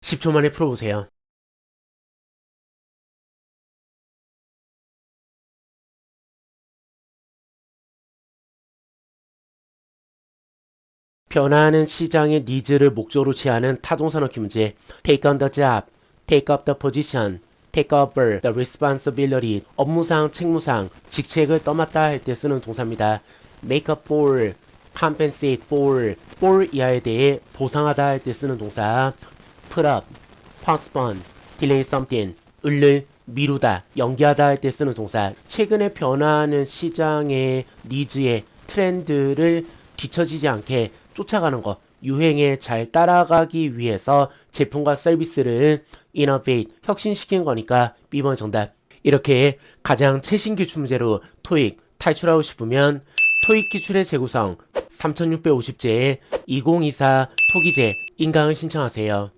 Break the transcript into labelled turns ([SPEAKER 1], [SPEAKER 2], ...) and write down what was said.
[SPEAKER 1] 10초 만에 풀어보세요. 변화하는 시장의 니즈를 목적으로 취하는 타동사 넣기 문제. Take on the job, take up the position, take over the responsibility. 업무상, 책무상, 직책을 떠맡다 할 때 쓰는 동사입니다. make up for, compensate for, for 이하에 대해 보상하다 할 때 쓰는 동사. Up, postpone, delay something, 을를 미루다, 연기하다 할 때 쓰는 동사. 최근에 변화하는 시장의 니즈의 트렌드를 뒤처지지 않게 쫓아가는 것, 유행에 잘 따라가기 위해서 제품과 서비스를 innovate, 혁신시킨 거니까 B번 정답. 이렇게 가장 최신 기출 문제로 토익 탈출하고 싶으면 토익 기출의 재구성 3650제의 2024 토기제 인강을 신청하세요.